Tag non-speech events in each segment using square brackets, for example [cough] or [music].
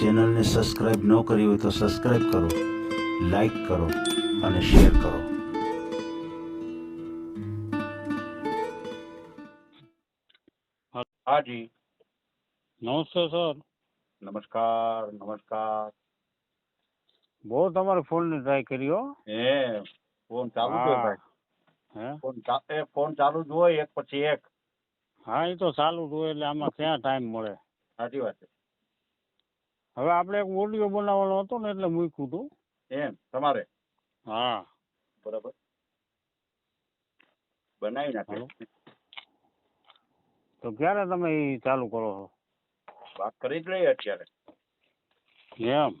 ચેનલને સબસ્ક્રાઇબ ન કરી હોય તો સબસ્ક્રાઇબ કરો લાઈક કરો અને શેર કરો. હાજી નમસ્તે સર. નમસ્કાર નમસ્કાર. બહુ તમારે ફોનની ટ્રાય કર્યો હો. હે ફોન ચાલુ છે. ભાઈ. હે? ફોન એ ફોન ચાલુ જ હોય એક પછી એક. હા એ તો ચાલુ જ હોય એટલે આમાં ક્યાં ટાઈમ મળે? સાચી વાત છે. હવે આપણે એક ઓડિયો બનાવવાનો હતો ને એટલે મૂક્યું હતું એમ તમારે? હા. બરાબર. બનાવી નાખ્યો તો ક્યારે તમે એ ચાલુ કરો છો? વાત કરી જ લઈએ અત્યારે. એમ.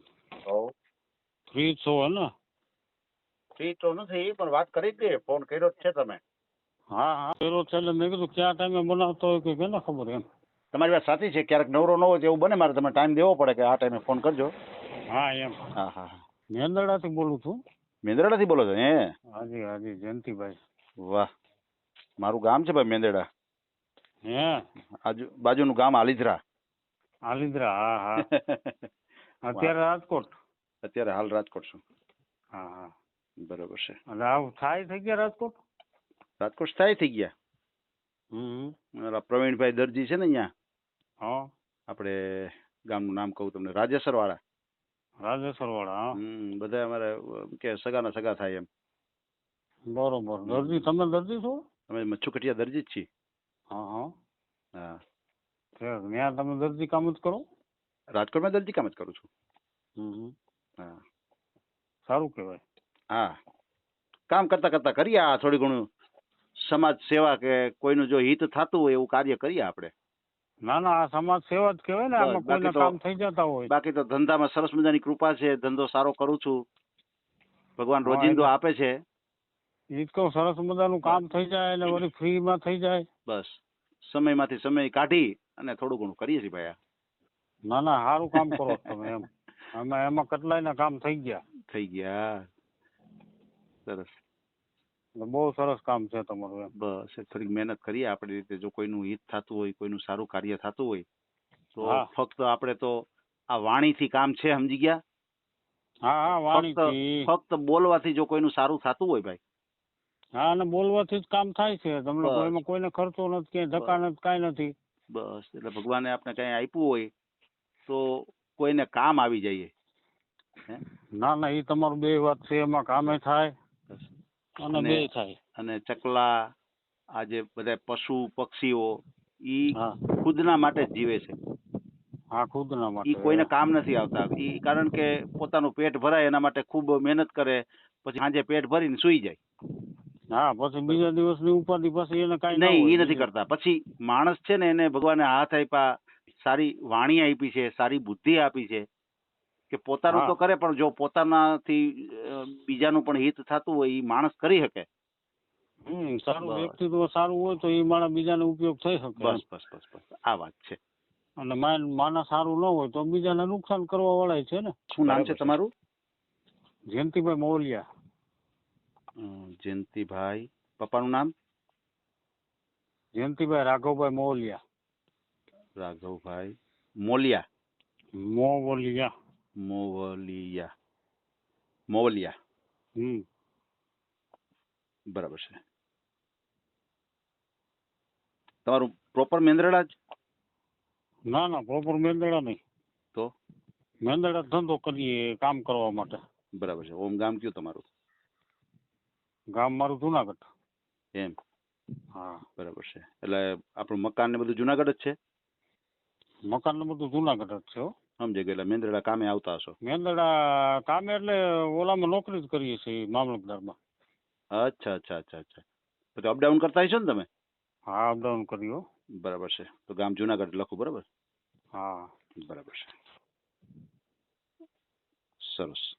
ફ્રી છો ને? ફ્રી તો નથી પણ વાત કરી જ લઈએ. ફોન કર્યો જ છે તમે. હા હા કર્યો છે એટલે મેં કીધું ક્યાં ટાઈમે બનાવતો હોય કે કેને ખબર એમ. તમારી વાત સાચી છે. ક્યારેક નવરો ન હોય એવું બને. મારે તમે ટાઈમ દેવો પડે કે આ ટાઈમે ફોન કરજો. હા એમ. હા હા મેંદડાથી બોલું છું. મેંદરડાથી બોલો છો હે? હાજી હાજી જયંતિભાઈ. વાહ. મારું ગામ છે ભાઈ મેંદરડા. હે? આજુ બાજુનું ગામ આલિદ્રા આલિદ્રા હા હા. [laughs] અત્યારે રાજકોટ. અત્યારે હાલ રાજકોટ છું. હા હા. બરોબર છે. એટલે આ થાય થઈ ગયા રાજકોટ? રાજકોટ સ્થાયી થઈ ગયા. હમ. પ્રવીણભાઈ દરજી છે ને અહીંયા. હા આપણે ગામનું નામ કહું તમને. રાજેશ્વર વાળા રાજેશ્વર વાળા હા. હમ બધા અમારે એમ કે સગાના સગા થાય એમ. બરોબર. દરજી તમે દરજી છો? અમે મચ્છુકટિયા દરજી જ છીએ. હા હા. હા. ત્યાં તમે દરજી કામ જ કરો? રાજકોટમાં દરજી કામ જ કરું છું. હમ. હા. સારું કહેવાય. હા. કામ કરતા કરતા કરીએ આ થોડી ઘણું સમાજ સેવા કે કોઈનું જો હિત થતું હોય એવું કાર્ય કરીએ આપણે. ના ના આ સમાજ સેવા જ કહેવાય ને આમાં કોઈના કામ થઈ જતા હોય. બાકી તો ધંધામાં સરસ મજાની કૃપા છે ધંધો સારો કરું છું. ભગવાન રોજિંદો આપે છે. એ તો સરસ મજાનું કામ થઈ જાય અને વળી ફ્રીમાં થઈ જાય. બસ. સમયમાંથી સમય કાઢી અને થોડું ઘણું કરીએ છીએ ભાઈ. ના ના સારું કામ કરો તમે એમ. [laughs] એમાં એમાં કેટલાયના કામ થઈ ગયા. થઈ ગયા. સરસ. બહુ સરસ કામ છે તમારું એમ. બસ એ થોડીક મહેનત કરીએ. આપણી રીતે જો કોઈનું હિત થતું હોય કોઈનું સારું કાર્ય થતું હોય તો હા. ફક્ત આપણે તો આ વાણીથી કામ છે સમજી ગયા? હા હા વાણીથી. ફક્ત બોલવાથી જો કોઈનું સારું થતું હોય ભાઈ. હા અને બોલવાથી જ કામ થાય છે. તમને બસ. કોઈમાં કોઈને ખર્ચો નથી ક્યાંય ધક્કા નથી કાંઈ નથી. બસ એટલે ભગવાને આપણે કઈ આપ્યું હોય તો કોઈને કામ આવી જઈએ? ના ના એ તમારું બે વાત છે. એમાં કામે થાય. બસ. અને અને- ચકલા આ જે બધા પશુ પક્ષીઓ ઈ ખુદના માટે જ જીવે છે. હા ખુદના ઈ કોઈને કામ નથી આવતા. ઈ કારણ કે પોતાનું પેટ ભરાય એના માટે ખૂબ મહેનત કરે પછી સાંજે પેટ ભરીને સુઈ જાય. હા પછી બીજા દિવસની ઉપાધિ પછી એને કાંઈ નહીં ઈ નથી કરતા. પછી માણસ છે ને એને ભગવાને હાથ આપ્યા સારી વાણી આપી છે સારી બુદ્ધિ આપી છે. કે પોતાનું તો કરે પણ જો પોતાનાથી બીજાનું પણ હિત થતું હોય એ માણસ કરી શકે. હમ સારું વ્યક્તિત્વ સારું હોય તો એ માણસ બીજાને ઉપયોગ થઈ શકે બસ બસ બસ બસ. આ વાત છે. અને માણસ સારું ન હોય તો બીજાને નુકસાન કરવા વાળા છે ને. શું નામ છે તમારું? જયંતિભાઈ મોલિયા જયંતિભાઈ. પપ્પાનું નામ? જયંતિભાઈ રાઘવભાઈ મોલિયા રાઘવભાઈ મોલિયા. મોવલિયા. મોવલિયા. મોવલિયા. હમ. બરાબર છે. તમારું પ્રોપર મેંદરડા જ? ના ના પ્રોપર મેંદરડા નહીં. તો? મેંદરડા ધંધો કરીએ કામ કરવા માટે. બરાબર છે. ઓમ ગામ કયું તમારું? ગામ મારું જુનાગઢ. એમ? હા. બરાબર છે. એટલે આપણું મકાન ને બધું જુનાગઢ જ છે? મકાન ને બધું જુનાગઢ જ છે હો. સમજે એટલે મેંદરડા કામે આવતા હશો? મેંદડા કામે એટલે ઓલામાં નોકરી જ કરીએ છીએ મામલતદારમાં. અચ્છા અચ્છા અચ્છા અચ્છા. પછી અપડાઉન કરતા હશો ને તમે? હા અપડાઉન કર્યો બરાબર છે. તો ગામ જુનાગઢ લખું બરાબર? હા. બરાબર છે. સરસ.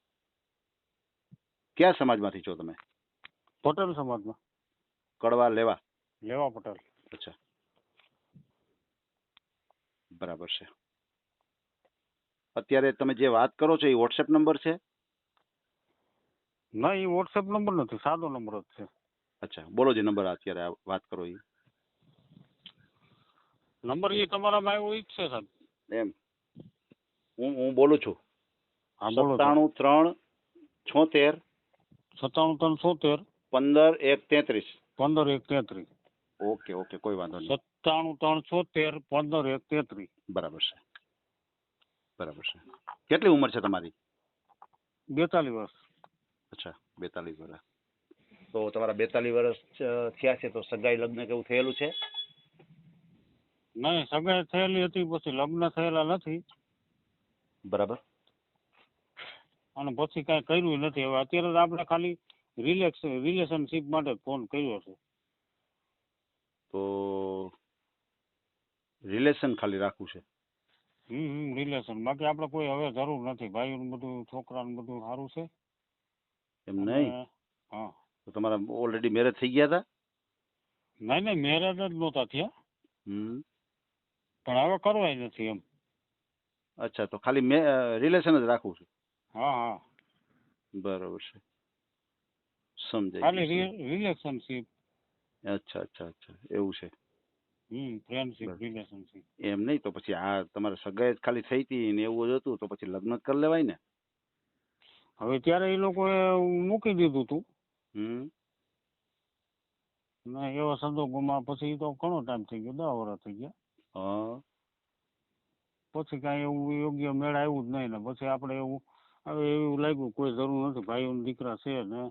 કયા સમાજમાંથી છો તમે? પટેલ સમાજમાં. કડવા લેવા? લેવા પટેલ. અચ્છા. બરાબર છે. અત્યારે તમે જે વાત કરો છો એ વોટ્સએપ નંબર છે? ના એ વોટ્સએપ નંબર નથી સાદો નંબર જ છે. અચ્છા બોલો જે નંબર અત્યારે વાત કરો એ નંબર એ તમારામાં આવ્યો જ છે સાહેબ. એમ. હું હું બોલું છું. સત્તાણું ત્રણ છોતેર. સત્તાણું ત્રણ સોતેર પંદર એક તેત્રીસ. પંદર એક તેત્રીસ. ઓકે ઓકે કોઈ વાંધો નહીં. સત્તાણું ત્રણ સોતેર પંદર એક તેત્રીસ. બરાબર છે. બરાબર છે. કેટલી ઉંમર છે તમારી? બેતાલીસ વર્ષ. અચ્છા બેતાલીસ વર્ષ. તો તમારા બેતાલીસ વર્ષ થયા છે તો સગાઈ લગ્ન કેવું થયેલું છે? નહીં સગાઈ થયેલી હતી પછી લગ્ન થયેલા નથી. બરાબર. અને પછી કાંઈ કર્યું નથી. હવે અત્યારે તો આપણે ખાલી રિલેક્સ રિલેશનશિપ માટે ફોન કર્યો છે. તો રિલેશન ખાલી રાખવું છે. હમ હમ રિલેશન બાકી આપણે કોઈ હવે જરૂર નથી. ભાઈનું બધું છોકરાનું બધું સારું છે? એમ અને- નહીં? હા. તો તમારા ઓલરેડી મેરેજ થઈ ગયા હતા નહીં નહીં મેરેજ જ નહોતા થયા. હમ. પણ હવે કરવાય નથી એમ. અચ્છા તો ખાલી મે રિલેશન જ રાખવું છે? હા હા. બરાબર છે. સમજાય ખાલી ગયું. રિલેશનશિપ અચ્છા અચ્છા અચ્છા. એવું છે હમ ફ્રેન્ડશિપ બરાબર. રિલેશનશિપ એમ નહીં તો પછી આ તમારે સગાઈ જ ખાલી થઈ હતી ને એવું જ હતું તો પછી લગ્ન જ કરી લેવાય ને? હવે ત્યારે એ લોકોએ મૂકી દીધું હતું હમ. ને એવા સંજોગોમાં પછી તો ઘણો ટાઈમ થઈ ગયો દસ વર્ષ થઈ ગયા. હા. પછી કાંઈ એવું યોગ્ય મેળ આવ્યું જ નહીં ને પછી આપણે એવું હવે એવું લાગ્યું કોઈ જરૂર નથી ભાઈઓ દીકરા છે ને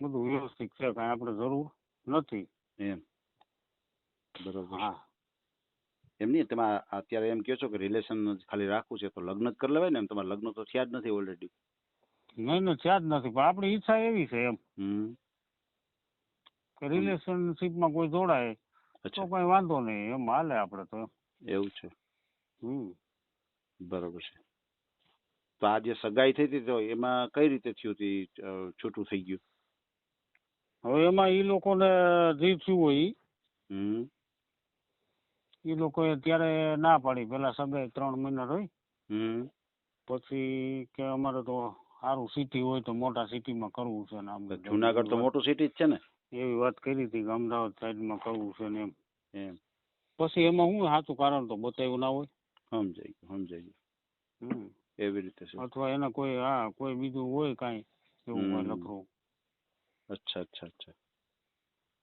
બધું વ્યવસ્થિત છે કાંઈ આપણે જરૂર નથી. એમ. બરોબર. હા. એમ નહીં તમે અત્યારે એમ કહો છો કે રિલેશન ખાલી રાખવું છે તો લગ્ન જ કરી લેવાય ને એમ? તમારે લગ્ન તો થયા જ નથી ઓલરેડી નહીં નહીં થયા જ નથી પણ આપણી ઈચ્છા એવી છે એમ. કે રિલેશનશીપમાં કોઈ જોડાય તો કઈ વાંધો નહીં એમ હાલે આપણે તો. એવું છે. હમ. બરોબર છે. તો આ જે સગાઈ થઈ હતી તો એમાં કઈ રીતે થયું હતી છૂટું થઈ ગયું? હવે એમાં એ લોકોને જે થયું હોય ઈ, હમ લોકોએ ત્યારે ના પાડી. પેલા સગાઈ ત્રણ મહિના રહી હમ. પછી કે અમારે તો સારું સિટી હોય તો મોટા સિટીમાં કરવું છે ને આમ જુનાગઢ તો મોટું સિટી જ છે ને? એવી વાત કરી હતી કે અમદાવાદ સાઈડમાં કરવું છે ને એમ. એમ. પછી એમાં હું સાચું કારણ તો બતાવ્યું ના હોય. સમજાઈ ગયું હમ. એવી રીતે છે. અથવા એને કોઈ હા કોઈ બીજું હોય કાંઈ એવું હોય લખવું અચ્છા અચ્છા અચ્છા.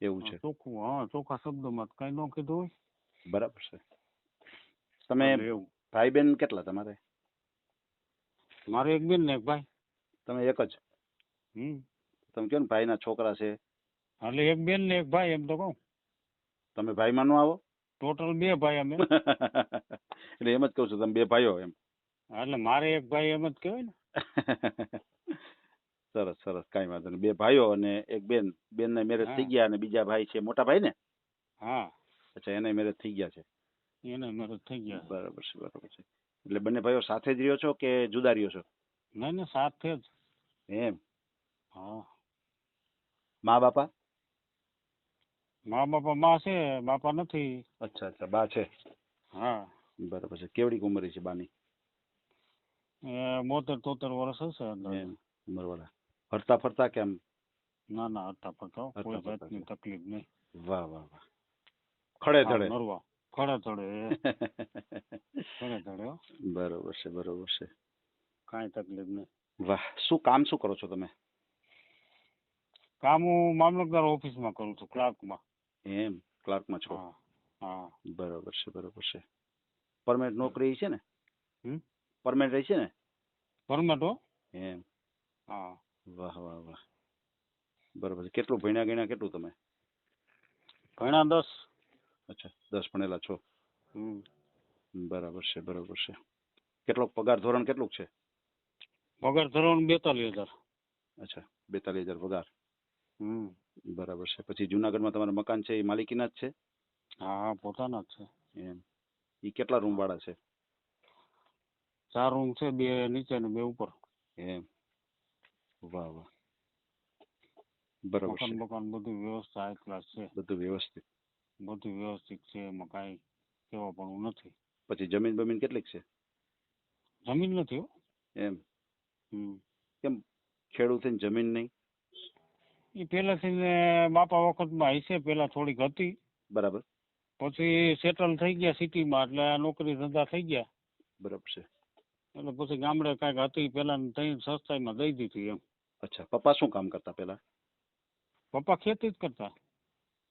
એવું છે. ચોખ્ખું હા ચોખ્ખા શબ્દોમાં કાંઈ ન કીધું હોય. બરાબર છે. તમે ભાઈ બેન કેટલા તમારે? મારે એક બેન ને એક ભાઈ. તમે એક જ? હમ. તમે કહો ને ભાઈના છોકરા છે? એટલે એક બેન ને એક ભાઈ એમ તો કહું. તમે ભાઈમાં નો આવો? ટોટલ બે ભાઈ અમે. [laughs] એટલે એમ જ કહું છું તમે બે ભાઈઓ એમ. એટલે મારે એક ભાઈ એમ જ કહેવાય ને. [laughs] સરસ સરસ કાંઈ વાંધો નહીં. બે ભાઈઓ અને એક બેન. બેનના મેરેજ થઈ ગયા અને બીજા ભાઈ છે મોટા ભાઈ ને? હા. અચ્છા એના મેરેજ થઈ ગયા છે? એને મેરેજ થઈ ગયા બરાબર છે બરાબર છે. એટલે બંને ભાઈઓ સાથે જ રહ્યો છો કે જુદા રહ્યો છો? ના ના સાથે જ. એમ? હા. મા બાપા? મા બાપા માં છે બાપા નથી. અચ્છા અચ્છા બા છે? હા. બરાબર છે. કેવડી ઉંમર છે બાની? એ બોતેર તોતેર વર્ષ હશે અંદાજે. એમ ઉંમરવાળા. ફરતા ફરતા કેમ? ના ના હતા પડતા કોઈ હરતા ફરતા જાતની તકલીફ નહીં. વાહ વાહ વાહ. ખડે ધડે. નરવા. ખડે થડે [laughs] ખડે થડે બરોબર છે બરોબર છે. કાંઈ તકલીફ નહીં. વાહ શું કામ શું કરો છો તમે? કામ હું મામલતદાર ઓફિસમાં કરું છું ક્લાર્કમાં. એમ ક્લાર્કમાં છો? હા બરોબર છે બરોબર છે. પરમેન્ટ નોકરી છે ને? પરમેન્ટ રહી છે ને? પરમેન્ટ હો. એમ. હા. વાહ વાહ વાહ. બરોબર છે. કેટલું ભણ્યા ગણ્યા કેટલું તમે? ભણ્યા દસ. અચ્છા દસ ભણેલા છો. બરાબર છે બરોબર છે. કેટલો પગાર ધોરણ કેટલું છે? પગાર ધોરણ બેતાલીસ હજાર. અચ્છા બેતાલીસ હજાર પગાર. હમ બરાબર છે. પછી જુનાગઢમાં તમારું મકાન છે એ માલિકીના જ છે? હા પોતાના જ છે. એમ. એ કેટલા રૂમ વાળા છે? ચાર રૂમ છે બે નીચે ને બે ઉપર. એમ. વાહ વાહ. બરાબર મકાન બકાન બધું વ્યવસ્થા હાઈ ક્લાસ છે. બધું વ્યવસ્થિત. બધું વ્યવસ્થિત છે એમાં કાંઈ કેવા પણ નથી. પછી જમીન બમીન કેટલીક છે? જમીન નથી હો. એમ? હમ. ખેડૂત થઈને જમીન નહીં? એ પહેલાથી ને બાપા વખતમાં હશે પહેલા થોડીક હતી. બરાબર. પછી સેટલ થઈ ગયા સિટીમાં એટલે નોકરી ધંધા થઈ ગયા. બરાબર છે. એટલે પછી ગામડે કાંઈક હતી પેલા ત્રણ સસ્તાઈમાં દઈ દીધી એમ. અચ્છા પપ્પા શું કામ કરતા પેલા પપ્પા ખેતી જ કરતા.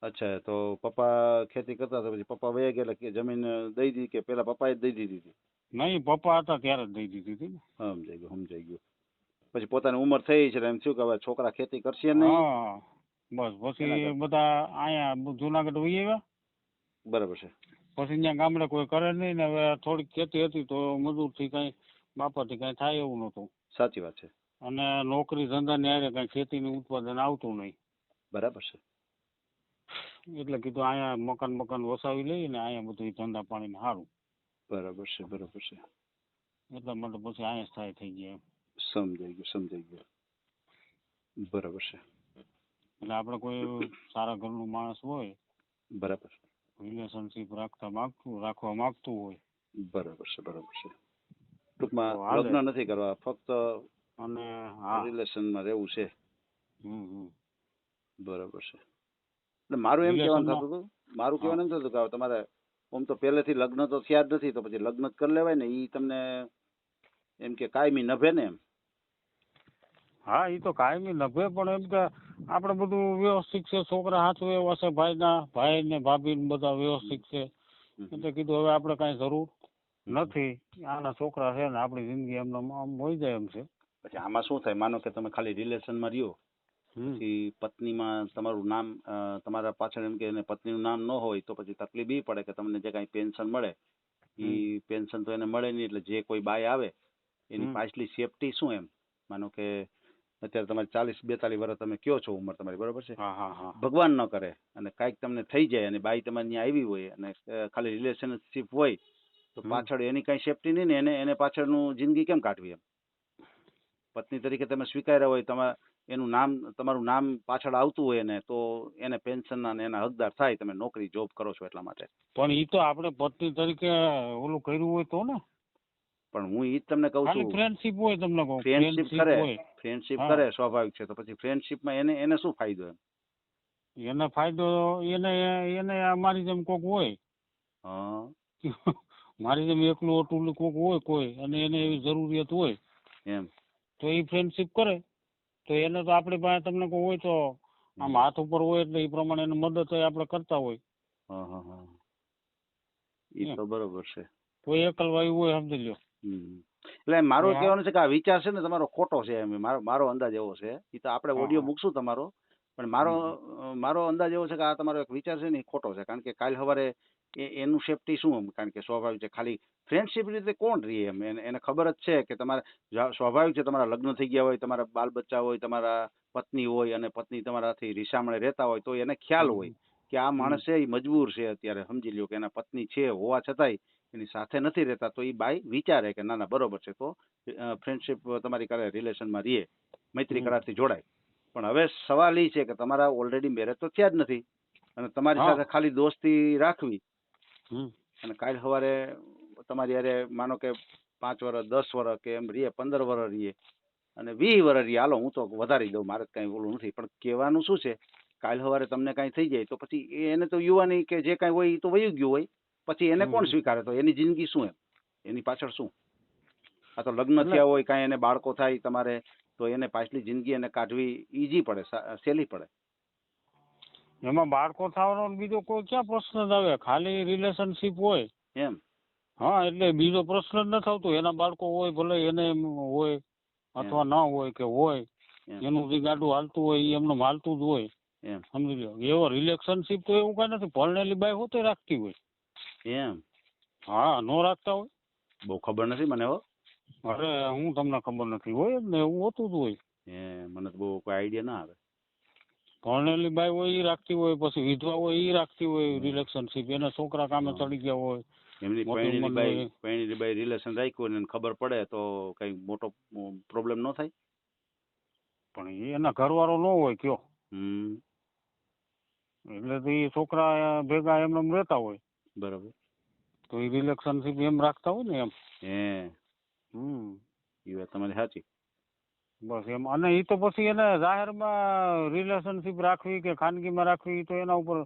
અચ્છા તો પપ્પા ખેતી કરતા હતા પછી પપ્પા વયા ગયા એટલે જમીન દઈ દીધી કે પેલા પપ્પાએ જ દઈ દીધી હતી? નહીં પપ્પા હતા ત્યારે જ દઈ દીધી હતી ને. સમજાઈ ગયું સમજાઈ ગયું. પછી પોતાની ઉંમર થઈ છે એમ થયું કે હવે છોકરા ખેતી કરશે નહીં. બસ પછી બધા અહીંયા જુનાગઢ વહી આવ્યા. બરાબર છે. પછી ત્યાં ગામડે કોઈ કરે નહીં ને હવે થોડીક ખેતી હતી તો મજૂરથી કાંઈ બાપાથી કાંઈ થાય એવું નહોતું. સાચી વાત છે. અને નોકરી ધંધા હારે કાંઈ ખેતીનું ઉત્પાદન આવતું નહીં. બરાબર છે. એટલે કીધું અહીંયા મકાન મકાન વસાવી લઈએ ને અહીંયા બધું ધંધા પાણીને સારું બરાબર છે બરાબર છે. એટલા માટે પછી અહીંયા સ્થાયી થઈ ગયા સમજાઈ ગયું સમજાઈ ગયું. બરાબર છે. એટલે આપણે કોઈ સારા ઘરનું માણસ હોય બરાબર. રિલેશનશીપ રાખતા માંગતું રાખવા માંગતું હોય. બરાબર છે બરાબર છે. ટૂંકમાં લગ્ન નથી કરવા ફક્ત અને રિલેશનમાં રહેવું છે. હમ હમ. બરાબર છે. એટલે મારું એમ કહેવાનું થતું હતું મારું કહેવાનું એમ થતું કે તમારે આમ તો પહેલેથી લગ્ન તો થયા જ નથી તો પછી લગ્ન કરી લેવાય ને ઈ તમને એમ કે કાયમી નભે ને એમ. હા એ તો કાયમી નભે પણ એમ કે આપણે બધું વ્યવસ્થિત છે છોકરા હાથું એવા છે ભાઈના ભાઈ ને ભાભી ને બધા વ્યવસ્થિત છે. એટલે કીધું હવે આપણે કાંઈ જરૂર નથી. આના છોકરા છે ને આપણી જિંદગી એમને આમ હોય જાય એમ છે. પછી આમાં શું થાય? માનો કે તમે ખાલી રિલેશનમાં રહ્યો. પછી પત્નીમાં તમારું નામ તમારા પાછળ એમ કે એને પત્નીનું નામ ન હોય તો પછી તકલીફ એ પડે કે તમને જે કાંઈ પેન્શન મળે એ પેન્શન તો એને મળે નહીં એટલે જે કોઈ બાય આવે એની પાછલી સેફટી શું એમ? માનો કે અત્યારે તમારે ચાલીસ બેતાલીસ વર્ષ તમે કયો છો ઉંમર તમારી બરોબર છે? હા હા હા. ભગવાન ન કરે અને કાંઈક તમને થઈ જાય અને બાઈ તમારી ત્યાં આવી હોય અને ખાલી રિલેશનશીપ હોય તો પાછળ એની કાંઈ સેફટી નહીં ને એને એને પાછળનું જિંદગી કેમ કાઢવી એમ? પત્ની તરીકે તમે સ્વીકાર્યા હોય તમારે એનું નામ તમારું નામ પાછળ આવતું હોય ને તો એને પેન્શનના ને એના હકદાર થાય તમે નોકરી જોબ કરો છો એટલા માટે. પણ એ તો આપણે પત્ની તરીકે ઓલું કર્યું હોય તો ને? પણ હું ઈ જ તમને કહું છું. ફ્રેન્ડશીપ હોય તમને કહું ફ્રેન્ડશીપ કરે ફ્રેન્ડશીપ કરે સ્વાભાવિક છે તો પછી ફ્રેન્ડશીપમાં એને એને શું ફાયદો એમ? એને ફાયદો એને એને અમારી જેમ કોક હોય. હા. [laughs] મારી જેમ એકલું અટુલું કોક હોય કોઈ અને એને એવી જરૂરિયાત હોય એમ. તો એ ફ્રેન્ડશીપ કરે. તો એને તો આપણી પાસે તમને કોઈ હોય તો આમ હાથ ઉપર હોય એટલે એ પ્રમાણે એને મદદ આપણે કરતા હોય. હા હા હા. ઈ તો બરોબર છે. કોઈ એકલવાયું હોય સમજી લ્યો. એટલે મારું. કહેવાનું છે કે આ વિચાર છે ને તમારો ખોટો છે એમ. મારો મારો અંદાજ એવો છે. એ તો આપણે ઓડિયો. મૂકશું તમારો. પણ મારો મારો અંદાજ એવો છે કે આ તમારો એક વિચાર છે ને એ ખોટો છે. કારણ કે કાલ સવારે એ એનું સેફટી શું એમ કારણ કે સ્વાભાવિક છે ખાલી ફ્રેન્ડશીપ રીતે કોણ રહીએ એમ? એને એને ખબર જ છે કે તમારે સ્વાભાવિક છે તમારા લગ્ન થઈ ગયા હોય તમારા બાલ બચ્ચા હોય તમારા પત્ની હોય અને પત્ની તમારાથી રીસામણે રહેતા હોય તો એને ખ્યાલ હોય કે આ માણસ છે એ મજબૂર છે અત્યારે સમજી લ્યો કે એના પત્ની છે હોવા છતાંય એની સાથે નથી રહેતા તો એ બાઈ વિચારે કે ના ના બરોબર છે તો ફ્રેન્ડશીપ તમારી કરે રિલેશનમાં રહીએ મૈત્રી. કરારથી જોડાય. પણ હવે સવાલ એ છે કે તમારા ઓલરેડી મેરેજ તો થયા જ નથી અને તમારી સાથે ખાલી દોસ્તી રાખવી. અને કાલ સવારે તમારી હારે માનો કે પાંચ વર્ષ દસ વર્ષ કે એમ રીએ પંદર વર્ષ રીએ અને વીસ વર્ષ રીએ હાલો હું તો વધારી દઉં મારે કઈ ઓલું નથી. પણ કહેવાનું શું છે? કાલ સવારે તમને કાંઈ થઈ જાય તો પછી એને તો યુવાની કે જે કાંઈ હોય એ તો વયું ગયું હોય. પછી એને કોણ સ્વીકારે તો? એની જિંદગી શું એમ? એની પાછળ શું? આ તો લગ્ન થયા હોય કાંઈ એને બાળકો થાય તમારે તો એને પાછલી જિંદગી એને કાઢવી ઈઝી પડે સહેલી પડે. એમાં બાળકો થવાનો ને બીજો કોઈ ક્યાં પ્રશ્ન જ આવે? ખાલી રિલેશનશીપ હોય. એમ. હા એટલે બીજો પ્રશ્ન જ ન થતો. એના બાળકો હોય ભલે એને હોય અથવા ન હોય કે હોય એનું જે ગાડું હાલતું હોય એમનું હાલતું જ હોય. એમ. સમજી લો એવો રિલેશનશીપ તો એવું કાંઈ નથી. પરણેલી બાઈ હોતે રાખતી હોય. એમ. હા નો રાખતા હોય. બહુ ખબર નથી મને હો. અરે હું તમને ખબર નથી. હોય ને એવું હોતું જ હોય. એ મને તો બહુ કોઈ આઈડિયા ના આવે. પરણેલી બાઈ હોય એ રાખતી હોય પછી વિધવા હોય એ રાખતી હોય રિલેશનશીપ એના છોકરા કામે ચડી ગયા હોય એમની ઉંમરની બાઈ હોય. બાઈ રિલેશન રાખ્યું ને ખબર પડે તો કઈ મોટો પ્રોબ્લેમ ન થાય? પણ એના ઘરવાળો ન હોય કયો. એટલે તો એ છોકરા ભેગા એમને એમ રહેતા હોય. બરાબર. તો એ રિલેશનશીપ એમ રાખતા હોય ને એમ. હે. હમ. એ વાત તમારી સાચી. બસ એમ. અને એ તો પછી એને જાહેરમાં રિલેશનશીપ રાખવી કે ખાનગીમાં રાખવી તો એના ઉપર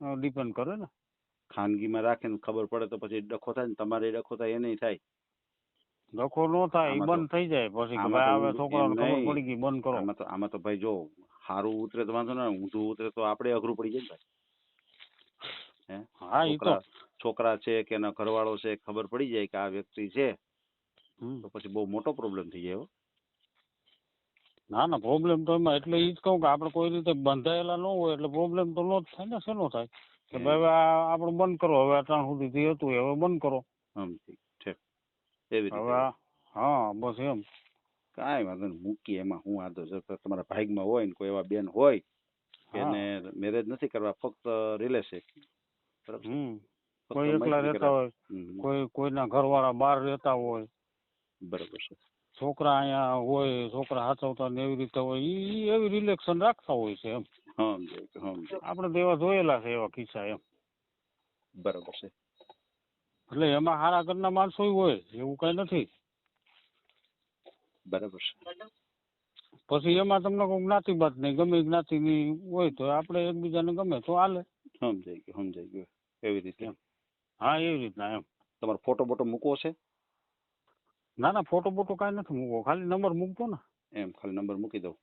ડિપેન્ડ કરે ને. ખાનગીમાં રાખીને ખબર પડે તો પછી ડખો થાય ને તમારે ડખો થાય એ નહીં થાય. ડખો ન થાય એ બંધ થઈ જાય પછી કે ભાઈ હવે છોકરાને ખબર પડી ગઈ બંધ કરો. આમાં તો આમાં તો ભાઈ જો સારું ઉતરે તો વાંધો ના ઊંધું ઉતરે તો આપણે અઘરું પડી જાય ને ભાઈ. હા? એ તો. છોકરા છે કે એના ઘરવાળો છે ખબર પડી જાય કે આ વ્યક્તિ છે. તો પછી બહુ મોટો પ્રોબ્લેમ થઈ જાય હો. ના ના પ્રોબ્લેમ તો એમાં એટલે એ જ કહું કે આપણે કોઈ રીતે બંધાયેલા ન હોય એટલે પ્રોબ્લેમ તો નો જ થાય ને શેનો થાય? કે ભાઈ હવે આપણે બંધ કરો હવે અટાણ સુધી હતું હવે બંધ કરો. એમ એવી હવે હા બસ એમ. કાંઈ વાંધો નહીં મૂકીએ એમાં હું તો તમારા ભાગમાં હોય ને કોઈ એવા બેન હોય એને મેરેજ નથી કરવા ફક્ત રિલેશન બરાબર કોઈ એકલા રહેતા હોય. કોઈ કોઈના ઘરવાળા બહાર રહેતા હોય. બરાબર છે. છોકરા અહીંયા હોય છોકરા હાચવતા ને એવી રીતે હોય ઈ એવી રિલેક્શન રાખતા હોય છે એમ. આપણે તો એવા જોયેલા છે એવા કિસ્સા એમ. બરાબર છે. એટલે એમાં સારા ઘરના માણસો હોય એવું કઈ નથી. બરાબર છે. પછી એમાં તમને કોઈ જ્ઞાતિબાદ નહીં ગમે જ્ઞાતિ જ્ઞાતિની હોય તો આપણે એકબીજાને ગમે તો હાલે. સમજાઈ ગયું સમજાઈ ગયું. એવી રીતે. હા એવી રીતના એમ. તમારો ફોટો બોટો મૂકવો છે? ના ના ફોટો બોટો કાંઈ નથી મૂકવો ખાલી નંબર મૂકતો ને. એમ ખાલી નંબર મૂકી દઉં.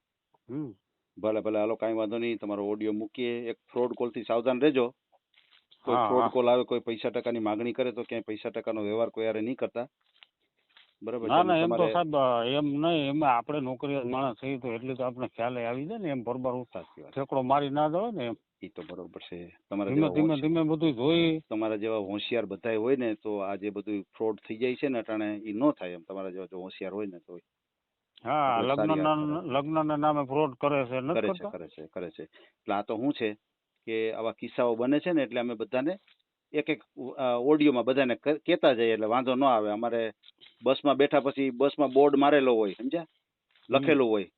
હમ. ભલે ભલે હાલો કાંઈ વાંધો નહીં તમારો ઓડિયો મૂકીએ. એક ફ્રોડ કોલથી સાવધાન રહેજો. કોઈ ફ્રોડ કોલ આવે કોઈ પૈસા ટકાની માગણી કરે તો ક્યાંય પૈસા ટકાનો વ્યવહાર કોઈ યારે નહીં કરતા. બરાબર ના ના એમ તો સાહેબ એમ નહીં એમાં આપણે નોકરી માણસ થઈ તો એટલે તો આપણે ખ્યાલ આવી જાય ને એમ બરોબર ઉતાર ઠેકડો મારી ના દો ને એમ. ઈ તો બરોબર છે. તમારા ધીમે જેવા ધીમે ધીમે બધું જોઈ. તમારા જેવા હોશિયાર બધા હોય ને તો આ જે બધું ફ્રોડ થઈ જાય છે ને અટાણે ઈ ન થાય એમ. તમારા જેવા જો હોશિયાર હોય ને તો હા લગ્નના લગ્નના નામે ફ્રોડ કરે છે કરે છે કરે છે કરે છે. એટલે આ તો શું છે કે આવા કિસ્સાઓ બને છે ને એટલે અમે બધાને એક એક ઓડિયોમાં બધાને કેતા કહેતા જઈએ એટલે વાંધો ન આવે. અમારે બસમાં બેઠા પછી બસમાં બોર્ડ મારેલો હોય સમજ્યા? લખેલું હોય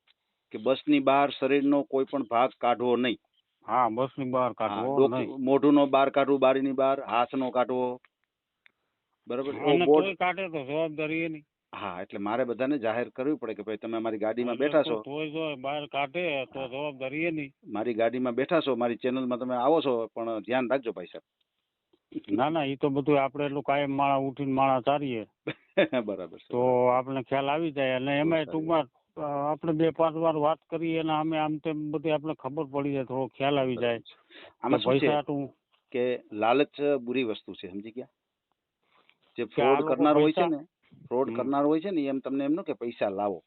કે બસની બહાર શરીરનો કોઈ પણ ભાગ કાઢવો નહીં. હા બસની બહાર હા, કાઢવો મોઢું નો બહાર કાઢવું બારીની બહાર હાથનો કાઢવો. બરાબર? કાઢે તો જવાબદારી એની હા એટલે મારે બધાને જાહેર કરવી પડે કે ભાઈ તમે મારી ગાડીમાં બેઠા છો. બહાર કાઢે તો જવાબદારી એની મારી ગાડીમાં બેઠા છો મારી ચેનલમાં તમે આવો છો પણ ધ્યાન રાખજો ભાઈ સાહેબ. ના ના એ તો બધું આપણે એટલું કાયમ માળા ઉઠીને માળા ચારીએ [laughs] બરાબર તો આપણે ખ્યાલ આવી જાય અને એમાં ટૂંકમાં આપણે બે પાંચ વાર વાત કરીએ અને અમે આમ તેમ બધી આપણે ખબર પડી જાય થોડો ખ્યાલ આવી જાય. આમાં શું છે કે લાલચ બુરી વસ્તુ છે સમજી ગયા? જે ફ્રોડ કરનાર હોય છે ને ફ્રોડ કરનાર હોય છે ને એમ તમને એમનો કે પૈસા લાવો.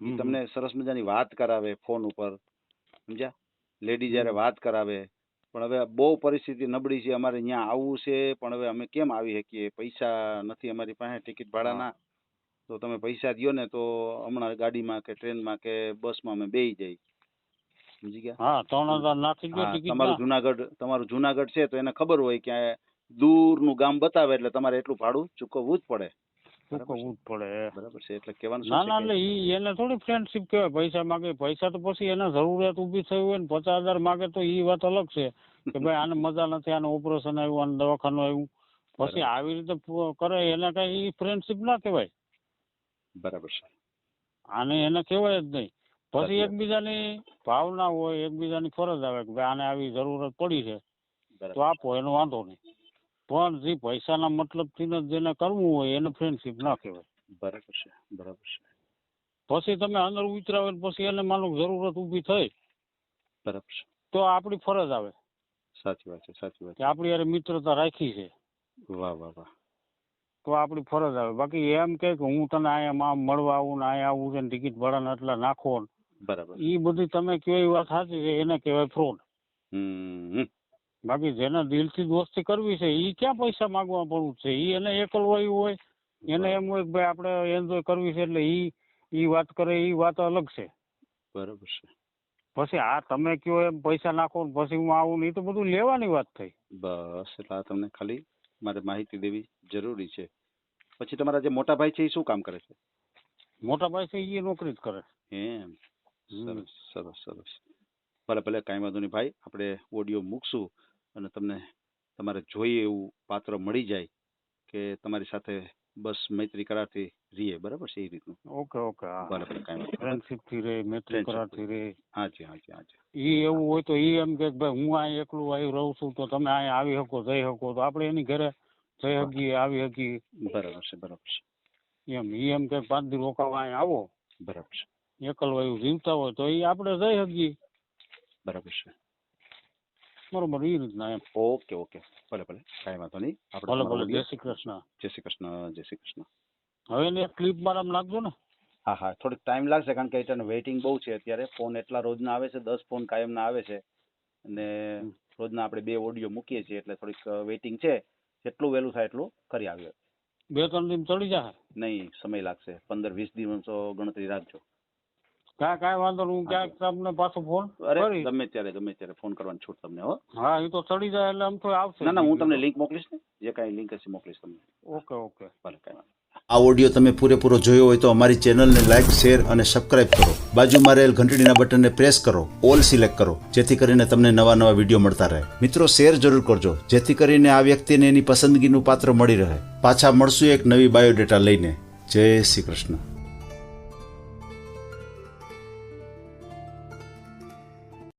તમને સરસ મજાની વાત કરાવે ફોન ઉપર સમજ્યા? લેડી જ્યારે વાત કરાવે પણ હવે બહુ પરિસ્થિતિ નબળી છે અમારે ત્યાં આવવું છે પણ હવે અમે કેમ આવી શકીએ? પૈસા નથી અમારી પાસે ટિકિટ ભાડાના. તો તમે પૈસા દો ને તો હમણાં ગાડીમાં કે ટ્રેનમાં કે બસમાં અમે બેસી જઈ સમજી ગયા? હા ત્રણ હજાર નાખી દો તમારું જુનાગઢ તમારું જુનાગઢ છે તો એને ખબર હોય કે દૂરનું ગામ બતાવે એટલે તમારે એટલું ભાડું ચૂકવવું જ પડે. ચૂકવવું જ પડે. બરાબર છે એટલે કહેવાનું ના ના એટલે ઈ એને થોડી ફ્રેન્ડશિપ કહેવાય પૈસા માગે. પૈસા તો પછી એને જરૂરિયાત ઊભી થઈ હોય ને પચાસ હજાર માગે તો ઈ વાત અલગ છે. કે ભાઈ આને મજા નથી આને ઓપરેશન આવ્યું આને દવાખાનું આવ્યું. પછી આવી રીતે કરે એને કઈ ઈ ફ્રેન્ડશિપ ના કહેવાય. બરાબર છે. આને એને કહેવાય જ નહીં. પછી. એકબીજાની ભાવના હોય એકબીજાની ફરજ આવે કે ભાઈ આને આવી જરૂરત પડી છે તો આપો એનો વાંધો નહીં. પણ જે પૈસાના મતલબથી જ જેને કરવું હોય એને ફ્રેન્ડશિપ ના કહેવાય. બરાબર છે બરાબર છે. પછી તમે અંદર ઉતરાવે ને પછી એને માનો જરૂરત ઊભી થઈ બરાબર છે. તો આપણી ફરજ આવે સાચી વાત છે સાચી વાત છે. આપણી યાર મિત્રતા રાખી છે છે. વાહ વાહ વાહ. તો આપણી ફરજ આવે. બાકી એમ કે હું તને અહીંયા આમ મળવા આવું ને અહીંયા આવું છે ને ટિકિટ ભાડાના એટલા નાખો બરાબર. એ બધી તમે કયો એ વાત સાચી છે એને કહેવાય ફ્રોડ. બાકી જેને દિલથી દોસ્તી કરવી છે એ ક્યાં પૈસા માગવા પડવું છે? એ એને એકલ હોય એને એમ હોય કે ભાઈ આપણે એન્જોય કરવી છે એટલે ઈ ઈ વાત કરે ઈ વાત અલગ છે. બરાબર છે. પછી આ તમે કયો એમ પૈસા નાખો ને પછી હું આવું ને ઈ તો બધું લેવાની વાત થઈ. બસ એટલે આ તમને ખાલી મારે માહિતી દેવી જરૂરી છે. પછી તમારા જે મોટા ભાઈ છે એ શું કામ કરે છે? મોટા ભાઈ છે એ નોકરી જ કરે. એમ. સરસ સરસ સરસ. ભલે ભલે કાંઈ વાંધો નહીં ભાઈ આપણે ઓડિયો મૂકશું અને તમને તમારે જોઈએ એવું પાત્ર મળી જાય કે તમારી સાથે બસ મૈત્રી કરારથી રહીએ બરાબર છે એ રીતનું. ઓકે ઓકે બરાબર કાંઈ વાંધો થી રે મૈત્રી કરારથી રે. હાજી હાજી હાજી ઈ એવું હોય તો ઈ એમ કે ભાઈ હું અહીં એકલું આવી રહું છું તો તમે અહીંયા આવી શકો જઈ શકો. તો આપણે એની ઘરે જઈ શકીએ આવી શકીએ. બરાબર છે બરાબર છે. એમ ઈ એમ કે પાંચ દી રોકાવા અહીં આવો. બરાબર છે. એકલવાયું જીવતા હોય તો એ આપણે જઈ શકીએ. બરાબર છે. બરોબર એ રીતના એમ ઓકે ઓકે ભલે ભલે કાંઈ વાંધો નહીં આપણે ભલે ભલે જય શ્રી કૃષ્ણ જય શ્રી કૃષ્ણ જય શ્રી કૃષ્ણ હવે ને ક્લિપ મારામાં નાખજો ને હા હા થોડીક ટાઈમ લાગશે કારણ કે એને વેઇટિંગ બહુ છે અત્યારે ફોન એટલા રોજના આવે છે દસ ફોન કાયમના આવે છે અને રોજના આપણે બે ઓડિયો મૂકીએ છીએ એટલે થોડીક વેઇટિંગ છે જેટલું વહેલું થાય એટલું કરી આવ્યો બે ત્રણ દિન ચડી જાય નહીં સમય લાગશે પંદર વીસ દિવસો ગણતરી રાખજો કાંઈ કાંઈ વાંધો નહીં હું ક્યાંક તમને પાછો ફોન અરે ગમે ત્યારે ગમે ત્યારે ફોન કરવાની છૂટ તમને હો. હા એ તો ચડી જાય એટલે આમ તો આવશે. ના ના હું તમને લિંક મોકલીશ ને. જે કાંઈ લિંક હશે મોકલીશ તમને. Okay okay. ભલે કાંઈ વાંધો આ ઓડિયો તમે પૂરેપૂરો જોયો હોય તો અમારી ચેનલને લાઈક શેર અને સબસ્ક્રાઇબ કરો. બાજુમાં રહેલ ઘંટડીના બટનને પ્રેસ કરો ઓલ સિલેક્ટ કરો જેથી કરીને તમને નવા નવા વીડિયો મળતા રહે. મિત્રો શેર જરૂર કરજો જેથી કરીને આ વ્યક્તિને એની પસંદગીનું પાત્ર મળી રહે. પાછા મળશું એક નવી બાયોડેટા લઈને. જય શ્રી કૃષ્ણ.